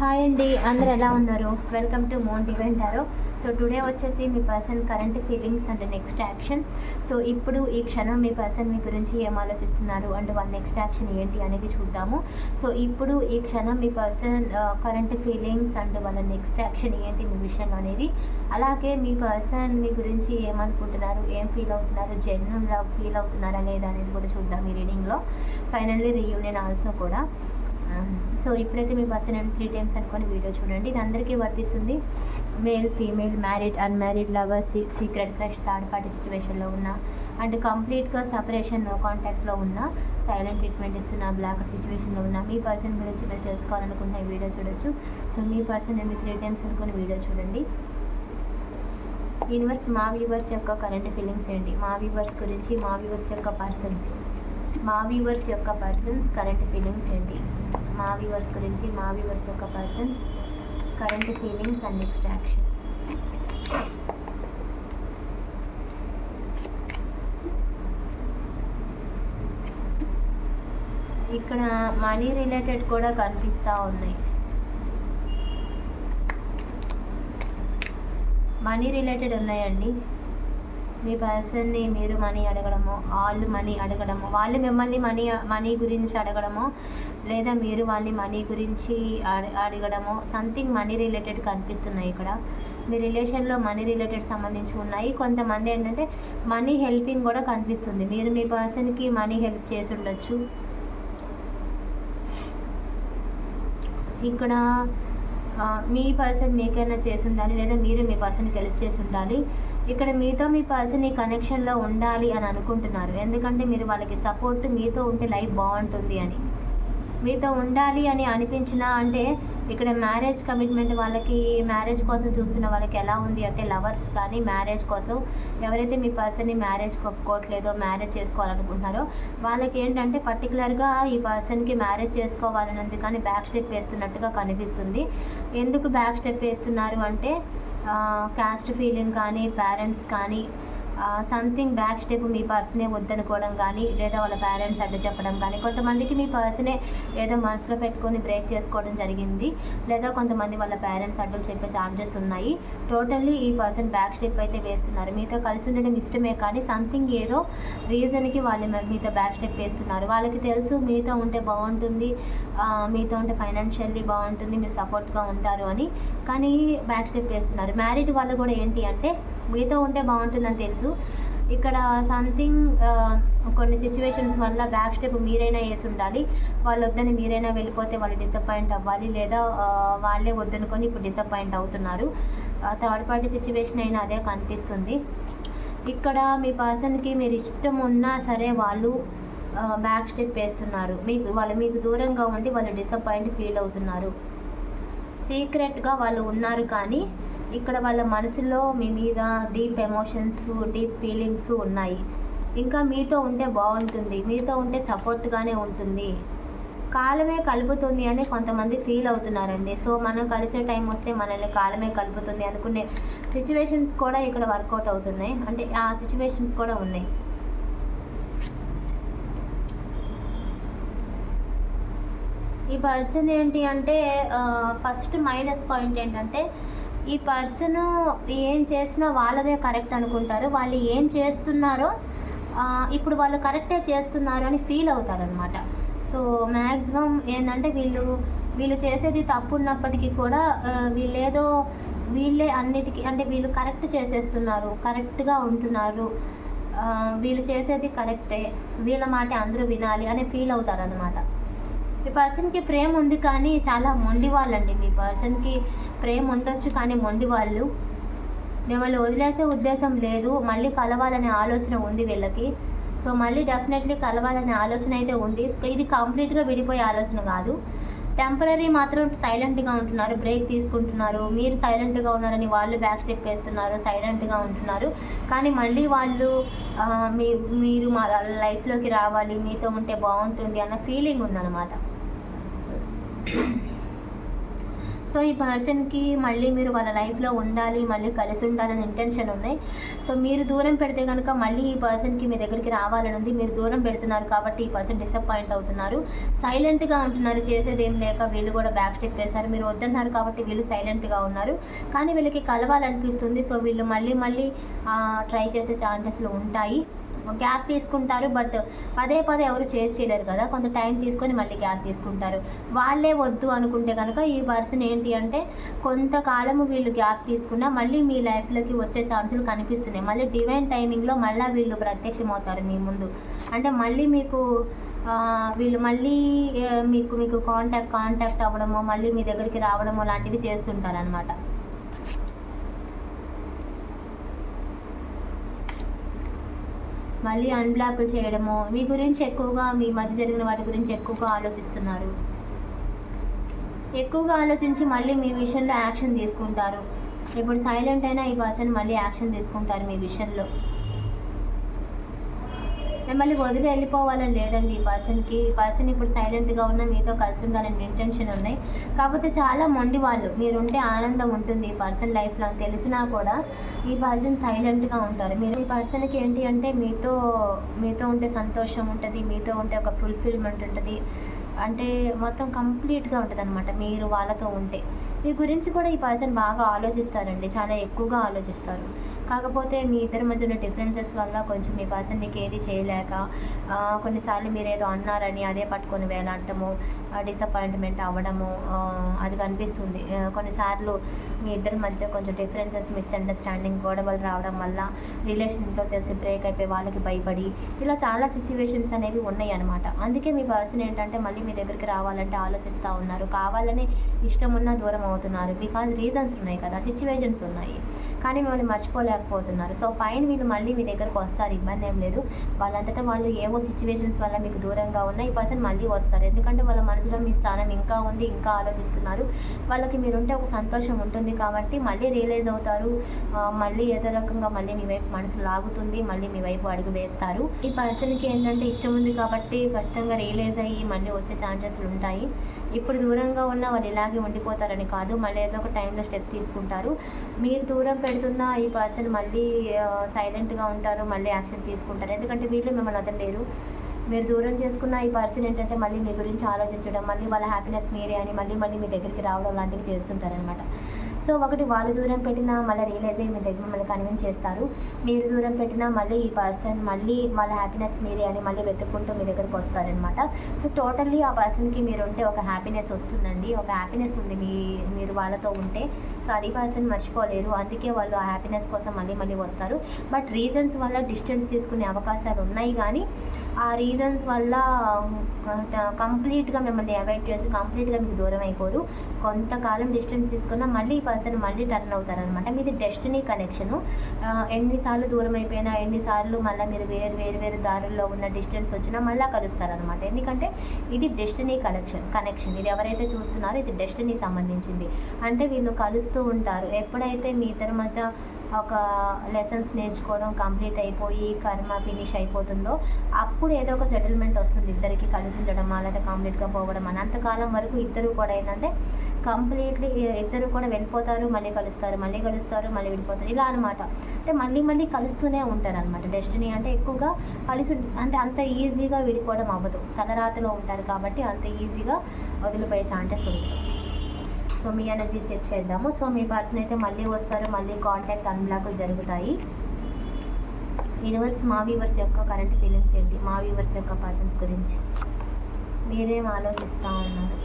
Hi అండి. అందరు ఎలా ఉన్నారు? వెల్కమ్ టు మోన్ ఈవెంటారో సో టుడే వచ్చేసి మీ person current feelings and next action so ఇప్పుడు ఈ క్షణం మీ పర్సన్ మీ గురించి ఏం ఆలోచిస్తున్నారు? అండ్ వాళ్ళ నెక్స్ట్ యాక్షన్ ఏంటి అనేది చూద్దాము. సో ఇప్పుడు ఈ క్షణం మీ పర్సన్ కరెంట్ ఫీలింగ్స్ అండ్ వాళ్ళ నెక్స్ట్ యాక్షన్ ఏంటి మీ విషయం అనేది. అలాగే మీ పర్సన్ మీ గురించి ఏమనుకుంటున్నారు? ఏం ఫీల్ అవుతున్నారు? జెన్యున్ లవ్ ఫీల్ అవుతున్నారు అనేది అనేది కూడా చూద్దాం ఈ రీడింగ్లో ఫైనల్లీ రీయూనియన్ ఆల్సో కూడా. సో ఇప్పుడైతే మీ పర్సన్ అండ్ త్రీ టైమ్స్ అనుకొని వీడియో చూడండి. ఇది అందరికీ వర్తిస్తుంది. Male female married unmarried lovers secret crush third party సిచ్యువేషన్లో ఉన్న అండ్ కంప్లీట్గా సపరేషన్ నో కాంటాక్ట్లో ఉన్న సైలెంట్ ట్రీట్మెంట్ ఇస్తున్న బ్లాక్ సిచ్యువేషన్లో ఉన్న మీ పర్సన్ గురించి మీరు తెలుసుకోవాలనుకుంటున్న ఈ వీడియో చూడొచ్చు. సో మీ పర్సన్ అండ్ త్రీ టైమ్స్ అనుకుని వీడియో చూడండి. యూనివర్స్ మా వ్యూవర్స్ యొక్క కరెంట్ ఫీలింగ్స్ ఏంటి? మా వ్యూవర్స్ గురించి మా వ్యూవర్స్ యొక్క పర్సన్స్ మా వ్యూవర్స్ యొక్క పర్సన్స్ కరెంట్ ఫీలింగ్స్ ఏంటి? మా వ్యూవర్స్ గురించి మా వ్యూవర్స్ యొక్క persons current feelings and next action ఇక్కడ మనీ రిలేటెడ్ కూడా కనిపిస్తూ ఉన్నాయి. మనీ రిలేటెడ్ ఉన్నాయండి. మీ పర్సన్ని మీరు మనీ అడగడము వాళ్ళు మనీ అడగడము వాళ్ళు మిమ్మల్ని మనీ మనీ గురించి అడగడము లేదా మీరు వాళ్ళని మనీ గురించి అడ- అడగడము సంథింగ్ మనీ రిలేటెడ్ కనిపిస్తున్నాయి ఇక్కడ. మీ రిలేషన్లో మనీ రిలేటెడ్ సంబంధించి ఉన్నాయి. కొంతమంది ఏంటంటే మనీ హెల్పింగ్ కూడా కనిపిస్తుంది. మీరు మీ పర్సన్కి మనీ హెల్ప్ చేసి ఉండొచ్చు. ఇక్కడ మీ పర్సన్ మీకైనా చేసి ఉండాలి లేదా మీరు మీ పర్సన్కి హెల్ప్ చేసి ఉండాలి. ఇక్కడ మీతో మీ పర్సన్ ఈ కనెక్షన్లో ఉండాలి అని అనుకుంటున్నారు. ఎందుకంటే మీరు వాళ్ళకి సపోర్ట్ మీతో ఉంటే లైఫ్ బాగుంటుంది అని. మీతో ఉండాలి అని అనిపించిన అంటే ఇక్కడ మ్యారేజ్ కమిట్మెంట్ వాళ్ళకి మ్యారేజ్ కోసం చూస్తున్న వాళ్ళకి ఎలా ఉంది అంటే లవర్స్ కానీ మ్యారేజ్ కోసం ఎవరైతే మీ పర్సన్ని మ్యారేజ్ ఒప్పుకోవట్లేదో మ్యారేజ్ చేసుకోవాలనుకుంటున్నారో వాళ్ళకి ఏంటంటే పర్టికులర్గా ఈ పర్సన్కి మ్యారేజ్ చేసుకోవాలనేది కానీ బ్యాక్ స్టెప్ వేస్తున్నట్టుగా కనిపిస్తుంది. ఎందుకు బ్యాక్ స్టెప్ వేస్తున్నారు అంటే క్యాస్ట్ ఫీలింగ్ కానీ పేరెంట్స్ కానీ సంథింగ్ బ్యాక్ స్టెప్ మీ పర్సనే వద్దనుకోవడం కానీ లేదా వాళ్ళ పేరెంట్స్ అడ్డు చెప్పడం కానీ కొంతమందికి మీ పర్సనే ఏదో మనసులో పెట్టుకొని బ్రేక్ చేసుకోవడం జరిగింది లేదా కొంతమంది వాళ్ళ పేరెంట్స్ అడ్డు చెప్పే ఛాన్సెస్ ఉన్నాయి. టోటల్లీ ఈ పర్సన్ బ్యాక్ స్టెప్ అయితే వేస్తున్నారు. మీతో కలిసి ఉండడం ఇష్టమే కానీ సంథింగ్ ఏదో రీజన్కి వాళ్ళు మీతో బ్యాక్ స్టెప్ వేస్తున్నారు. వాళ్ళకి తెలుసు మీతో ఉంటే బాగుంటుంది మీతో ఉంటే ఫైనాన్షియల్లీ బాగుంటుంది మీరు సపోర్ట్గా ఉంటారు అని కానీ బ్యాక్ స్టెప్ వేస్తున్నారు. మ్యారీడ్ వాళ్ళు కూడా ఏంటి అంటే మీతో ఉంటే బాగుంటుందని తెలుసు. ఇక్కడ సంథింగ్ కొన్ని సిచ్యువేషన్స్ వల్ల బ్యాక్ స్టెప్ మీరైనా వేసి ఉండాలి వాళ్ళు వద్దని మీరైనా వెళ్ళిపోతే వాళ్ళు డిసప్పాయింట్ అవ్వాలి లేదా వాళ్ళే వద్దనుకొని ఇప్పుడు డిసప్పాయింట్ అవుతున్నారు. థర్డ్ పార్టీ సిచ్యువేషన్ అయినా అదే కనిపిస్తుంది. ఇక్కడ మీ పర్సన్కి మీరు ఇష్టం ఉన్నా సరే వాళ్ళు బ్యాక్ స్టెప్ వేస్తున్నారు. మీకు వాళ్ళు మీకు దూరంగా ఉండి వాళ్ళు డిసప్పాయింట్ ఫీల్ అవుతున్నారు. సీక్రెట్గా వాళ్ళు ఉన్నారు కానీ ఇక్కడ వాళ్ళ మనసులో మీ మీద డీప్ ఎమోషన్స్ డీప్ ఫీలింగ్స్ ఉన్నాయి. ఇంకా మీతో ఉంటే బాగుంటుంది. మీతో ఉంటే సపోర్ట్గానే ఉంటుంది. కాలమే కలుపుతుంది అని కొంతమంది ఫీల్ అవుతున్నారండి. సో మనం కలిసే టైం వస్తే మనల్ని కాలమే కలుపుతుంది అనుకునే సిచ్యువేషన్స్ కూడా ఇక్కడ వర్కౌట్ అవుతున్నాయి. అంటే ఆ సిచ్యువేషన్స్ కూడా ఉన్నాయి. ఈ పర్సన్ ఏంటి అంటే ఫస్ట్ మైనస్ పాయింట్ ఏంటంటే ఈ పర్సన్ ఏం చేసినా వాళ్ళదే కరెక్ట్ అనుకుంటారు. వాళ్ళు ఏం చేస్తున్నారో ఇప్పుడు వాళ్ళు కరెక్టే చేస్తున్నారు అని ఫీల్ అవుతారనమాట సో మ్యాక్సిమం ఏంటంటే వీళ్ళు వీళ్ళు చేసేది తప్పు ఉన్నప్పటికీ కూడా వీళ్ళేదో వీళ్ళే అన్నిటికీ అంటే వీళ్ళు కరెక్ట్ చేసేస్తున్నారు కరెక్ట్గా ఉంటున్నారు. వీళ్ళు చేసేది కరెక్టే వీళ్ళ మాట అందరూ వినాలి అని ఫీల్ అవుతారనమాట మీ పర్సన్కి ప్రేమ ఉంది కానీ చాలా మొండి వాళ్ళండి. మీ పర్సన్కి ప్రేమ ఉండొచ్చు కానీ మొండి వాళ్ళు. మిమ్మల్ని వదిలేసే ఉద్దేశం లేదు. మళ్ళీ కలవాలనే ఆలోచన ఉంది వీళ్ళకి. సో మళ్ళీ డెఫినెట్లీ కలవాలనే ఆలోచన అయితే ఉంది. ఇది కంప్లీట్గా విడిపోయే ఆలోచన కాదు. టెంపరీ మాత్రం సైలెంట్గా ఉంటున్నారు బ్రేక్ తీసుకుంటున్నారు. మీరు సైలెంట్గా ఉన్నారని వాళ్ళు బ్యాక్ స్టెప్ వేస్తున్నారు సైలెంట్గా ఉంటున్నారు. కానీ మళ్ళీ వాళ్ళు మీ మీరు మా లైఫ్లోకి రావాలి మీతో ఉంటే బాగుంటుంది అన్న ఫీలింగ్ ఉందన్నమాట. సో ఈ పర్సన్కి మళ్ళీ మీరు వాళ్ళ లైఫ్లో ఉండాలి మళ్ళీ కలిసి ఉండాలని ఇంటెన్షన్ ఉన్నాయి. సో మీరు దూరం పెడితే కనుక మళ్ళీ ఈ పర్సన్కి మీ దగ్గరికి రావాలని ఉంది. మీరు దూరం పెడుతున్నారు కాబట్టి ఈ పర్సన్ డిసప్పాయింట్ అవుతున్నారు. సైలెంట్గా ఉంటున్నారు చేసేది ఏం లేక వీళ్ళు కూడా బ్యాక్ స్టెప్ వేస్తున్నారు. మీరు వద్దన్నారు కాబట్టి వీళ్ళు సైలెంట్గా ఉన్నారు. కానీ వీళ్ళకి కలవాలనిపిస్తుంది. సో వీళ్ళు మళ్ళీ మళ్ళీ ట్రై చేసే ఛాన్సెస్లు ఉంటాయి. గ్యాప్ తీసుకుంటారు బట్ పదే పదే ఎవరు చేసి చేయలేరు కదా. కొంత టైం తీసుకొని మళ్ళీ గ్యాప్ తీసుకుంటారు. వాళ్ళే వద్దు అనుకుంటే కనుక ఈ పర్సన్ ఏంటి అంటే కొంతకాలము వీళ్ళు గ్యాప్ తీసుకున్నా మళ్ళీ మీ లైఫ్లోకి వచ్చే ఛాన్సులు కనిపిస్తున్నాయి. మళ్ళీ డివైన్ టైమింగ్లో మళ్ళీ వీళ్ళు ప్రత్యక్షమవుతారు మీ ముందు. అంటే మళ్ళీ మీకు వీళ్ళు మళ్ళీ మీకు మీకు కాంటాక్ట్ కాంటాక్ట్ అవ్వడమో మళ్ళీ మీ దగ్గరికి రావడమో లాంటివి చేస్తుంటారు మళ్ళీ అన్బ్లాక్ చేయడము? మీ గురించి ఎక్కువగా మీ మధ్య జరిగిన వాటి గురించి ఎక్కువగా ఆలోచిస్తున్నారు. ఎక్కువగా ఆలోచించి మళ్ళీ మీ విషయంలో యాక్షన్ తీసుకుంటారు. ఇప్పుడు సైలెంట్ అయినా ఈ పర్సన్ మళ్ళీ యాక్షన్ తీసుకుంటారు మీ విషయంలో. మిమ్మల్ని వదిలి వెళ్ళిపోవాలని లేదండి. ఈ పర్సన్కి ఈ పర్సన్ ఇప్పుడు సైలెంట్గా ఉన్న మీతో కలిసి ఉండాలని ఇంటెన్షన్ ఉన్నాయి. కాకపోతే చాలా మొండి వాళ్ళు మీరుంటే ఆనందం ఉంటుంది ఈ పర్సన్ లైఫ్లో అని తెలిసినా కూడా ఈ పర్సన్ సైలెంట్గా ఉంటారు. మీరు ఈ పర్సన్కి ఏంటి అంటే మీతో మీతో ఉంటే సంతోషం ఉంటుంది మీతో ఉంటే ఒక ఫుల్ఫిల్మెంట్ ఉంటుంది. అంటే మొత్తం కంప్లీట్గా ఉంటుంది అనమాట మీరు వాళ్ళతో ఉంటే. మీ గురించి కూడా ఈ పర్సన్ బాగా ఆలోచిస్తారండి చాలా ఎక్కువగా ఆలోచిస్తారు. కాకపోతే మీ ఇద్దరి మధ్య ఉన్న డిఫరెన్సెస్ వల్ల కొంచెం మీ పర్సన్ మీకు ఏది చేయలేక కొన్నిసార్లు మీరు ఏదో అన్నారని అదే పట్టుకొని వేలాడటము డిసప్పాయింట్మెంట్ అవ్వడము అది కనిపిస్తుంది. కొన్నిసార్లు మీ ఇద్దరి మధ్య కొంచెం డిఫరెన్సెస్ మిస్అండర్స్టాండింగ్ గొడవలు రావడం వల్ల రిలేషన్లో తెలిసి బ్రేక్ అయిపోయి వాళ్ళకి భయపడి ఇలా చాలా సిచ్యువేషన్స్ అనేవి ఉన్నాయి అనమాట అందుకే మీ పర్సన్ ఏంటంటే మళ్ళీ మీ దగ్గరికి రావాలంటే ఆలోచిస్తూ ఉన్నారు. కావాలని ఇష్టం ఉన్నా దూరం అవుతున్నారు. బికాజ్ రీజన్స్ ఉన్నాయి కదా సిచ్యువేషన్స్ ఉన్నాయి. కానీ మిమ్మల్ని మర్చిపోలేకపోతున్నారు. సో ఫైన్ వీళ్ళు మళ్ళీ మీ దగ్గరకు వస్తారు ఇబ్బంది ఏం లేదు. వాళ్ళంతటా వాళ్ళు ఏవో సిచ్యువేషన్స్ వల్ల మీకు దూరంగా ఉన్న ఈ పర్సన్ మళ్ళీ వస్తారు. ఎందుకంటే వాళ్ళ మనసులో మీ స్థానం ఇంకా ఉంది ఇంకా ఆలోచిస్తున్నారు. వాళ్ళకి మీరుంటే ఒక సంతోషం ఉంటుంది కాబట్టి మళ్ళీ రియలైజ్ అవుతారు. మళ్ళీ ఏదో రకంగా మళ్ళీ మీ వైపు మనసు లాగుతుంది మళ్ళీ మీ వైపు అడుగు వేస్తారు. ఈ పర్సన్కి ఏంటంటే ఇష్టం ఉంది కాబట్టి ఖచ్చితంగా రియలైజ్ అయ్యి మళ్ళీ వచ్చే ఛాన్సెస్లు ఉంటాయి. ఇప్పుడు దూరంగా ఉన్న వాళ్ళు ఇలాగే ఉండిపోతారని కాదు. మళ్ళీ ఏదో ఒక టైంలో స్టెప్ తీసుకుంటారు. మీరు దూరం పెడుతున్న ఈ పర్సన్ మళ్ళీ సైలెంట్గా ఉంటారు మళ్ళీ యాక్షన్ తీసుకుంటారు. ఎందుకంటే వీళ్ళు మిమ్మల్ని వదలలేరు. మీరు దూరం చేసుకున్న ఈ పర్సన్ ఏంటంటే మళ్ళీ మీ గురించి ఆలోచించడం మళ్ళీ వాళ్ళ హ్యాపీనెస్ మీరే అని మళ్ళీ మళ్ళీ మీ దగ్గరికి రావడం లాంటివి చేస్తుంటారనమాట సో ఒకటి వాళ్ళు దూరం పెట్టినా మళ్ళీ రియలైజ్ అయ్యి మీ దగ్గర మిమ్మల్ని కన్విన్స్ చేస్తారు. మీరు దూరం పెట్టినా మళ్ళీ ఈ పర్సన్ మళ్ళీ వాళ్ళ హ్యాపీనెస్ మీరే అని మళ్ళీ వెతుక్కుంటూ మీ దగ్గరకు వస్తారనమాట సో టోటల్లీ ఆ పర్సన్కి మీరు ఉంటే ఒక హ్యాపీనెస్ వస్తుందండి. ఒక హ్యాపీనెస్ ఉంది మీ మీరు వాళ్ళతో ఉంటే. సో అది పర్సన్ మర్చిపోలేరు. అందుకే వాళ్ళు ఆ హ్యాపీనెస్ కోసం మళ్ళీ మళ్ళీ వస్తారు. బట్ రీజన్స్ వల్ల డిస్టెన్స్ తీసుకునే అవకాశాలు ఉన్నాయి కానీ ఆ రీజన్స్ వల్ల కంప్లీట్గా మిమ్మల్ని అవాయిడ్ చేసి కంప్లీట్గా మీకు దూరం అయిపోరు. కొంతకాలం డిస్టెన్స్ తీసుకున్నా మళ్ళీ ఈ పర్సన్ మళ్ళీ టర్న్ అవుతారనమాట మీది డెస్టినీ కనెక్షను ఎన్నిసార్లు దూరం అయిపోయినా ఎన్నిసార్లు మళ్ళీ మీరు వేరు వేరు వేరు దారుల్లో ఉన్న డిస్టెన్స్ వచ్చినా మళ్ళీ కలుస్తారనమాట ఎందుకంటే ఇది డెస్టినీ కనెక్షన్ కనెక్షన్ ఇది ఎవరైతే చూస్తున్నారో ఇది డెస్టినీ సంబంధించింది. అంటే వీళ్ళు కలుస్తూ ఉంటారు. ఎప్పుడైతే మీ ఇద్దరి మధ్య ఒక లెసన్స్ నేర్చుకోవడం కంప్లీట్ అయిపోయి కర్మ ఫినిష్ అయిపోతుందో అప్పుడు ఏదో ఒక సెటిల్మెంట్ వస్తుంది ఇద్దరికి కలిసి ఉండడం లేదా కంప్లీట్గా పోవడం అని అంతకాలం వరకు ఇద్దరు కూడా ఏంటంటే కంప్లీట్లీ ఇద్దరు కూడా వెళ్ళిపోతారు మళ్ళీ కలుస్తారు మళ్ళీ కలుస్తారు మళ్ళీ విడిపోతారు. ఇలా అనమాట అంటే మళ్ళీ మళ్ళీ కలుస్తూనే ఉంటారు అనమాట డెస్టినీ అంటే ఎక్కువగా కలిసి అంటే అంత ఈజీగా విడిపోవడం అవ్వదు. తలరాతిలో ఉంటారు కాబట్టి అంత ఈజీగా వదిలిపోయే ఛాన్సెస్ ఉంటుంది సో మీ ఎనర్జీ చెక్ చేద్దాము. సో మీ పర్సన్ అయితే మళ్ళీ వస్తారు మళ్ళీ కాంటాక్ట్ అన్బ్లాక్ జరుగుతాయి. యూనివర్స్ మా వ్యూవర్స్ యొక్క కరెంట్ ఫీలింగ్స్ ఏంటి? మా వ్యూవర్స్ యొక్క పర్సన్స్ గురించి. మీరేం ఆలోచిస్తూ ఉన్నారు?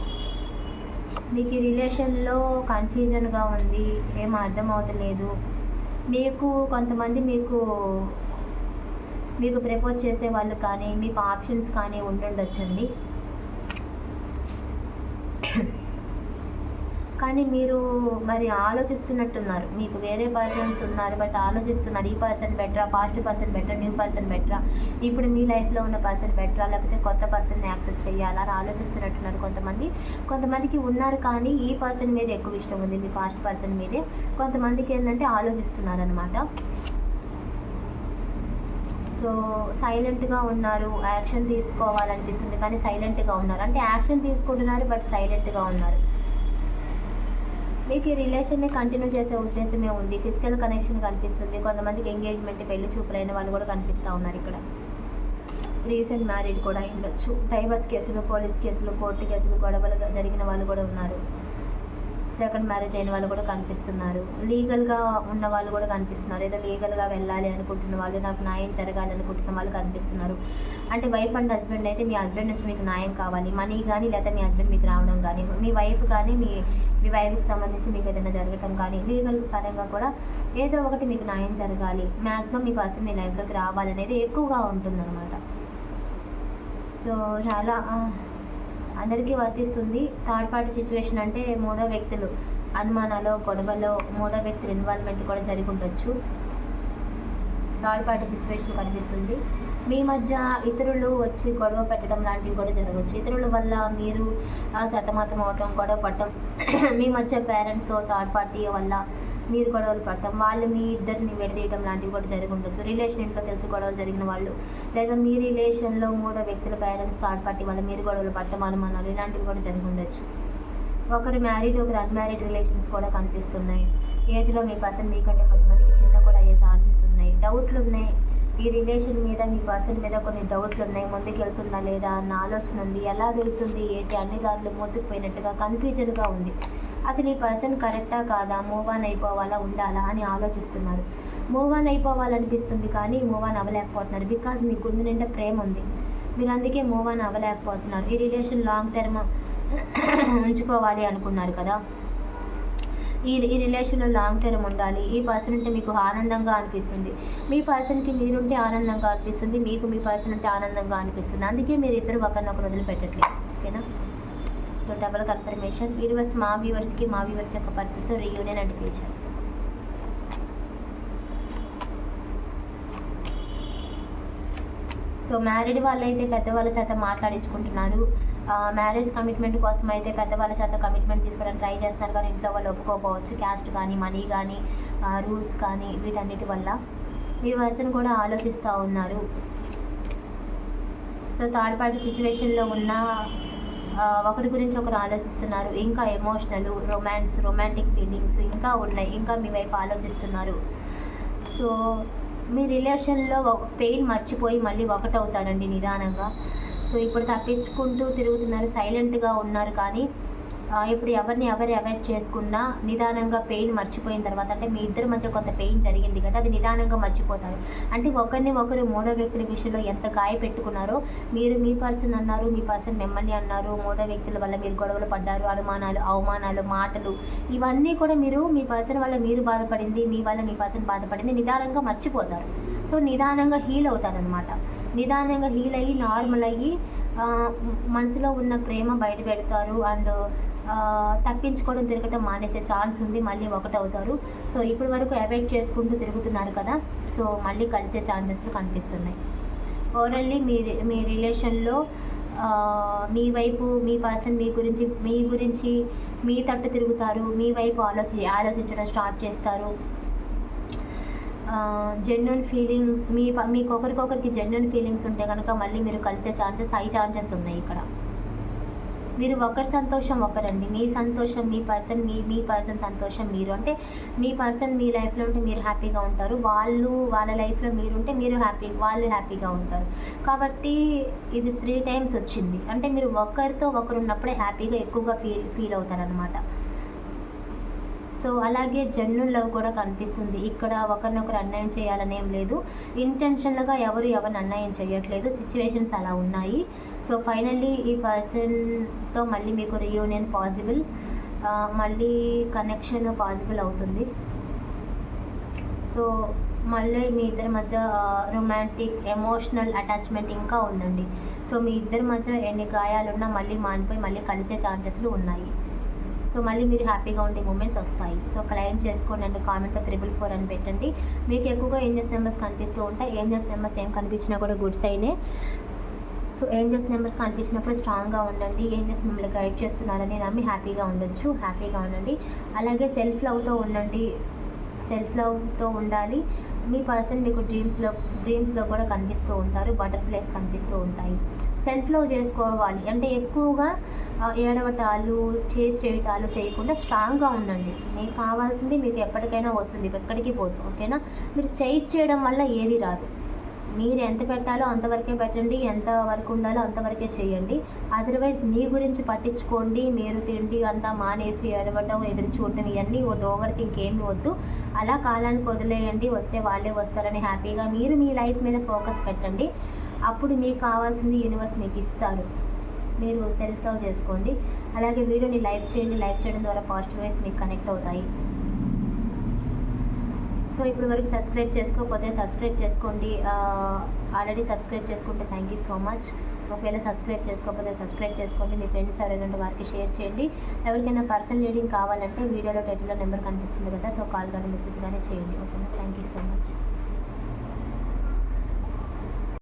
మీకు ఈ రిలేషన్లో కన్ఫ్యూజన్గా ఉంది ఏం అర్థం అవుతలేదు. మీకు కొంతమంది మీకు మీకు ప్రపోజ్ చేసే వాళ్ళు కానీ మీకు ఆప్షన్స్ కానీ ఉండుండొచ్చండి. కానీ మీరు మరి ఆలోచిస్తున్నట్టున్నారు. మీకు వేరే పర్సన్స్ ఉన్నారు బట్ ఆలోచిస్తున్నారు. ఈ పర్సన్ బెటరా past person better new person బెటరా ఇప్పుడు మీ లైఫ్లో ఉన్న పర్సన్ బెటరా లేకపోతే కొత్త పర్సన్ని యాక్సెప్ట్ చేయాలా? అని ఆలోచిస్తున్నట్టున్నారు కొంతమంది. కొంతమందికి ఉన్నారు కానీ ఈ పర్సన్ మీద ఎక్కువ ఇష్టం ఉంది. మీ పాస్ట్ పర్సన్ మీదే. కొంతమందికి ఏంటంటే ఆలోచిస్తున్నారు అనమాట సో సైలెంట్గా ఉన్నారు. యాక్షన్ తీసుకోవాలనిపిస్తుంది. కానీ సైలెంట్గా ఉన్నారు. అంటే యాక్షన్ తీసుకుంటున్నారు బట్ సైలెంట్గా ఉన్నారు. మీకు ఈ రిలేషన్ని కంటిన్యూ చేసే ఉద్దేశమే ఉంది. ఫిజికల్ కనెక్షన్ కనిపిస్తుంది. కొంతమందికి ఎంగేజ్మెంట్ పెళ్ళి చూపులైన వాళ్ళు కూడా కనిపిస్తూ ఉన్నారు ఇక్కడ. రీసెంట్ మ్యారీడ్ కూడా ఉండొచ్చు. డైవర్స్ కేసులు పోలీస్ కేసులు కోర్టు కేసులు గొడవలు జరిగిన వాళ్ళు కూడా ఉన్నారు. సెకండ్ మ్యారేజ్ అయిన వాళ్ళు కూడా కనిపిస్తున్నారు. లీగల్గా ఉన్న వాళ్ళు కూడా కనిపిస్తున్నారు. ఏదో లీగల్గా వెళ్ళాలి అనుకుంటున్న వాళ్ళు నాకు న్యాయం జరగాలి అనుకుంటున్న వాళ్ళు కనిపిస్తున్నారు. అంటే వైఫ్ అండ్ హస్బెండ్ అయితే మీ హస్బెండ్ నుంచి మీకు న్యాయం కావాలి. మనీ కానీ లేకపోతే మీ హస్బెండ్ మీకు రావడం కానీ మీ వైఫ్ కానీ మీ మీ సంబంధించి మీకు ఏదైనా జరగటం కానీ లీగల్ పరంగా కూడా ఏదో ఒకటి మీకు న్యాయం జరగాలి. మ్యాక్సిమం మీ పర్సన్ మీ లైఫ్లోకి రావాలనేది ఎక్కువగా ఉంటుందన్నమాట. సో చాలా అందరికీ వర్తిస్తుంది. థర్డ్ పార్టీ సిచ్యువేషన్ అంటే మూడో వ్యక్తులు అనుమానాలు గొడవలో మూడో వ్యక్తుల ఇన్వాల్వ్మెంట్ కూడా జరిగి ఉండొచ్చు. థర్డ్ పార్టీ సిచ్యువేషన్ కనిపిస్తుంది. మీ మధ్య ఇతరులు వచ్చి గొడవ పెట్టడం లాంటివి కూడా జరగవచ్చు. ఇతరుల వల్ల మీరు ఆ, సతమతం అవటం గొడవ పడటం మీ మధ్య పేరెంట్స్ థర్డ్ పార్టీ వల్ల మీరు గొడవలు పడటం వాళ్ళు మీ ఇద్దరిని విడదీయడం లాంటివి కూడా జరిగి ఉండొచ్చు. రిలేషన్ ఇంట్లో తెలిసి గొడవలు జరిగిన వాళ్ళు లేదా మీ రిలేషన్లో మూడో వ్యక్తుల పేరెంట్స్ థర్డ్ పార్టీ వల్ల మీరు గొడవలు పడటం అనుమానాలు ఇలాంటివి కూడా జరిగి ఉండొచ్చు. ఒకరు మ్యారీడ్ ఒకరు అన్మ్యారీడ్ రిలేషన్స్ కూడా కనిపిస్తున్నాయి. ఏజ్లో మీ పర్సన్ మీకంటే కొంతమందికి చిన్న కూడా అయ్యే ఛాన్సెస్ ఉన్నాయి. డౌట్లు ఉన్నాయి ఈ రిలేషన్ మీద మీ పర్సన్ మీద కొన్ని డౌట్లు ఉన్నాయి ముందుకు వెళ్తుందా లేదా అన్న ఆలోచన ఉంది. ఎలా వెళ్తుంది ఏంటి అన్ని దారులు మోసుకుపోయినట్టుగా కన్ఫ్యూజన్గా ఉంది. అసలు ఈ పర్సన్ కరెక్టా కాదా మూవ్ ఆన్ అయిపోవాలా ఉండాలా అని ఆలోచిస్తున్నారు. మూవ్ ఆన్ అయిపోవాలనిపిస్తుంది కానీ మూవ్ ఆన్ అవ్వలేకపోతున్నారు బికాజ్ మీ గుండె నిండా ప్రేమ ఉంది. మీరు అందుకే మూవ్ ఆన్ అవ్వలేకపోతున్నారు. ఈ రిలేషన్ లాంగ్ టర్మ్ ఉంచుకోవాలి అనుకున్నారు కదా. ఈ ఈ రిలేషన్లో లాంగ్ టర్మ్ ఉండాలి. ఈ పర్సన్ అంటే మీకు ఆనందంగా అనిపిస్తుంది. మీ పర్సన్కి మీరుంటే ఆనందంగా అనిపిస్తుంది. మీకు మీ పర్సన్ అంటే ఆనందంగా అనిపిస్తుంది. అందుకే మీరు ఇద్దరు ఒకరినొకరు వదిలిపెట్టట్లేదు. ఓకేనా? సో డబల్ కన్ఫర్మేషన్ యూనివర్స్ మా వ్యూవర్స్కి మా వ్యూవర్స్ యొక్క పర్సన్స్తో reunion and future so married వాళ్ళైతే పెద్దవాళ్ళ చేత మాట్లాడించుకుంటున్నారు. మ్యారేజ్ కమిట్మెంట్ కోసం అయితే పెద్దవాళ్ళ చేత కమిట్మెంట్ తీసుకోవడానికి ట్రై చేస్తున్నారు. కానీ ఇంట్లో వాళ్ళు ఒప్పుకోకపోవచ్చు. క్యాస్ట్ కానీ మనీ కానీ రూల్స్ కానీ వీటన్నిటి వల్ల మీ వయసును కూడా ఆలోచిస్తూ ఉన్నారు. సో థర్డ్ పార్టీ సిచ్యువేషన్లో ఉన్న ఒకరి గురించి ఒకరు ఆలోచిస్తున్నారు. ఇంకా ఎమోషనల్ రొమాన్స్ రొమాంటిక్ ఫీలింగ్స్ ఇంకా ఉన్నాయి. ఇంకా మీ వైపు ఆలోచిస్తున్నారు. సో మీ రిలేషన్లో పెయిన్ మర్చిపోయి మళ్ళీ ఒకటవుతారండి నిదానంగా. సో ఇప్పుడు తప్పించుకుంటూ తిరుగుతున్నారు సైలెంట్గా ఉన్నారు కానీ ఇప్పుడు ఎవరిని ఎవరు అవాయిడ్ చేసుకున్నా నిదానంగా పెయిన్ మర్చిపోయిన తర్వాత అంటే మీ ఇద్దరి మధ్య కొంత పెయిన్ జరిగింది కదా అది నిదానంగా మర్చిపోతారు. అంటే ఒకరిని ఒకరు మూడో వ్యక్తుల విషయంలో ఎంత గాయ పెట్టుకున్నారో మీరు మీ పర్సన్ అన్నారు మీ పర్సన్ మిమ్మల్ని అన్నారు మూడో వ్యక్తుల వల్ల మీరు గొడవలు పడ్డారు అనుమానాలు అవమానాలు మాటలు ఇవన్నీ కూడా మీరు మీ పర్సన్ వల్ల మీరు బాధపడింది మీ వల్ల మీ పర్సన్ బాధపడింది నిదానంగా మర్చిపోతారు. సో నిదానంగా హీల్ అవుతారనమాట నిదానంగా హీల్ అయ్యి నార్మల్ అయ్యి మనసులో ఉన్న ప్రేమ బయట పెడతారు. అండ్ తప్పించుకోవడం తిరగటం మానేసే ఛాన్స్ ఉంది. మళ్ళీ ఒకటవుతారు. సో ఇప్పటి వరకు అవాయిడ్ చేసుకుంటూ తిరుగుతున్నారు కదా. సో మళ్ళీ కలిసే ఛాన్సెస్లు కనిపిస్తున్నాయి. ఓవరాల్లీ మీ మీ రిలేషన్లో మీ వైపు మీ పర్సన్ మీ గురించి మీ గురించి మీ తట్టు తిరుగుతారు. మీ వైపు ఆలోచి ఆలోచించడం స్టార్ట్ చేస్తారు. జెన్యున్ ఫీలింగ్స్ మీ మీకు ఒకరికొకరికి జెన్యున్ ఫీలింగ్స్ ఉంటే కనుక మళ్ళీ మీరు కలిసే ఛాన్సెస్ హై ఛాన్సెస్ ఉన్నాయి ఇక్కడ. మీరు ఒకరి సంతోషం ఒకరండి. మీ సంతోషం మీ పర్సన్ మీ మీ పర్సన్ సంతోషం మీరు. అంటే మీ పర్సన్ మీ లైఫ్లో ఉంటే మీరు హ్యాపీగా ఉంటారు. వాళ్ళు వాళ్ళ లైఫ్లో మీరుంటే మీరు హ్యాపీ వాళ్ళు హ్యాపీగా ఉంటారు. కాబట్టి ఇది త్రీ టైమ్స్ వచ్చింది. అంటే మీరు ఒకరితో ఒకరు ఉన్నప్పుడే హ్యాపీగా ఎక్కువగా ఫీల్ ఫీల్ అవుతారనమాట సో అలాగే జెన్యున్ లవ్ కూడా కనిపిస్తుంది. ఇక్కడ ఒకరినొకరు అన్యాయం చేయాలని ఏం లేదు. ఇంటెన్షన్లుగా ఎవరు ఎవరిని అన్యాయం చేయట్లేదు. సిచ్యువేషన్స్ అలా ఉన్నాయి. సో ఫైనల్లీ ఈ పర్సన్తో మళ్ళీ మీకు రియూనియన్ పాసిబుల్ మళ్ళీ కనెక్షన్ పాసిబుల్ అవుతుంది. సో మళ్ళీ మీ ఇద్దరి మధ్య రొమాంటిక్ ఎమోషనల్ అటాచ్మెంట్ ఇంకా ఉందండి. సో మీ ఇద్దరి మధ్య ఎన్ని గాయాలున్నా మళ్ళీ మానిపోయి మళ్ళీ కలిసే ఛాన్సెస్లు ఉన్నాయి. సో మళ్ళీ మీరు హ్యాపీగా ఉండే మూమెంట్స్ వస్తాయి. సో క్లైమ్ చేసుకోండి అండ్ కామెంట్లో త్రిబుల్ ఫోర్ అని పెట్టండి. మీకు ఎక్కువగా ఏంజెస్ నెంబర్స్ కనిపిస్తూ ఉంటాయి. ఏంజెస్ నెంబర్స్ ఏం కనిపించినా కూడా గుడ్ సైనే సో ఏంజెస్ నెంబర్స్ కనిపించినప్పుడు స్ట్రాంగ్గా ఉండండి. ఏంజెస్ మిమ్మల్ని గైడ్ చేస్తున్నారని నమ్మి హ్యాపీగా ఉండొచ్చు. హ్యాపీగా ఉండండి. అలాగే సెల్ఫ్ లవ్తో ఉండండి. సెల్ఫ్ లవ్తో ఉండాలి. మీ పర్సన్ మీకు డ్రీమ్స్లో డ్రీమ్స్లో కూడా కనిపిస్తూ ఉంటారు బటర్ఫ్లైస్ కనిపిస్తూ ఉంటాయి. సెల్ఫ్ లవ్ చేసుకోవాలి. అంటే ఎక్కువగా ఏడవటాలు చేసి చేయటాలు చేయకుండా స్ట్రాంగ్గా ఉండండి. మీకు కావాల్సింది మీకు ఎప్పటికైనా వస్తుంది. ఎక్కడికి పోదు. ఓకేనా? మీరు చేసి చేయడం వల్ల ఏది రాదు. మీరు ఎంత పెట్టాలో అంతవరకే పెట్టండి ఎంత వరకు ఉండాలో అంతవరకే చేయండి. అదర్వైజ్ మీ గురించి పట్టించుకోండి మీరు తిండి అంతా మానేసి ఏడవటం ఎదురు చూడటం ఇవన్నీ ఓ దోవర్కి థింక్ వద్దు. అలా కాలానికి వదిలేయండి వస్తే వాళ్ళే వస్తారని హ్యాపీగా మీరు మీ లైఫ్ మీద ఫోకస్ పెట్టండి. అప్పుడు మీకు కావాల్సింది యూనివర్స్ మీకు ఇస్తారు. మీరు సెల్ఫ్ లవ్ చేసుకోండి. అలాగే వీడియోని లైక్ చేయండి. లైక్ చేయడం ద్వారా పాజిటివ్ వైస్ మీకు కనెక్ట్ అవుతాయి. సో ఇప్పుడు వరకు సబ్స్క్రైబ్ చేసుకోకపోతే సబ్స్క్రైబ్ చేసుకోండి. ఆల్రెడీ సబ్స్క్రైబ్ చేసుకుంటే థ్యాంక్ యూ సో మచ్ ఒకవేళ సబ్స్క్రైబ్ చేసుకోకపోతే సబ్స్క్రైబ్ చేసుకోండి. మీ ఫ్రెండ్స్ ఎవరైనా వారికి షేర్ చేయండి. ఎవరికైనా పర్సనల్ రీడింగ్ కావాలంటే వీడియోలో టైటిల్లో నెంబర్ కనిపిస్తుంది కదా సో కాల్ కానీ మెసేజ్ కానీ చేయండి. ఓకేనా? Thank you so much